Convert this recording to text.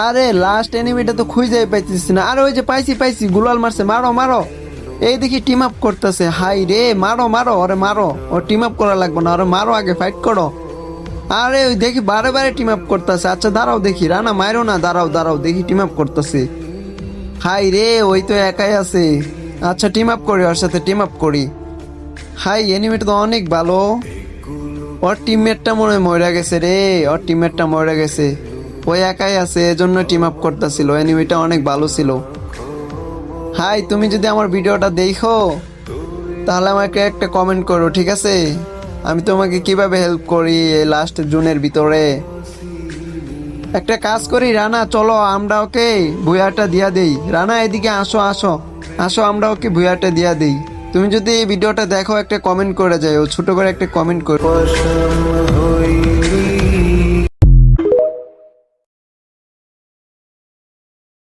আরে লাস্ট এনিমিটা তো খুঁজেই পাইতেছি না। আরে, ওই যে পাইছি পাইছি, গুলাল মারছে, মারো মারো। এই দেখি টিম আপ করতেছে। হাই রে, মারো মারো, ওরে মারো। ও টিম আপ করা লাগবে না, ওরে মারো আগে ফাইট করো। আরে, ওই দেখি বারে বারে টিম আপ করতেছে। আচ্ছা দাঁড়াও দেখি, রানা মারো না, দাঁড়াও দাঁড়াও, দেখি টিম আপ করতেছে। হাই রে, ওই তো একাই আছে। আচ্ছা টিম আপ করি, ওর সাথে টিম আপ করি। হাই এনিমিটা তো অনেক ভালো। ওর টিমমেটটা মনে হয় মরে গেছে রে, ওর টিমমেটটা মরে গেছে। ওই একাই আছে, এজন্য টিম আপ করতেছিল। এনিমিটা অনেক ভালো ছিল। হাই তুমি যদি আমার ভিডিওটা দেখো, তাহলে আমাকে একটা কমেন্ট করো, ঠিক আছে? আমি তোমাকে কীভাবে হেল্প করি এই লাস্ট জুনের ভিতরে? একটা কাজ করি, রানা, চলো, আমরা ওকে ভুয়াটা দিয়া দেই। রানা, এদিকে আসো আসো। আসো, আমরা ওকে ভুয়াটা দিয়া দেই। তুমি যদি এই ভিডিওটা দেখো, একটা কমেন্ট করে যাও, ছোট করে একটা কমেন্ট করো।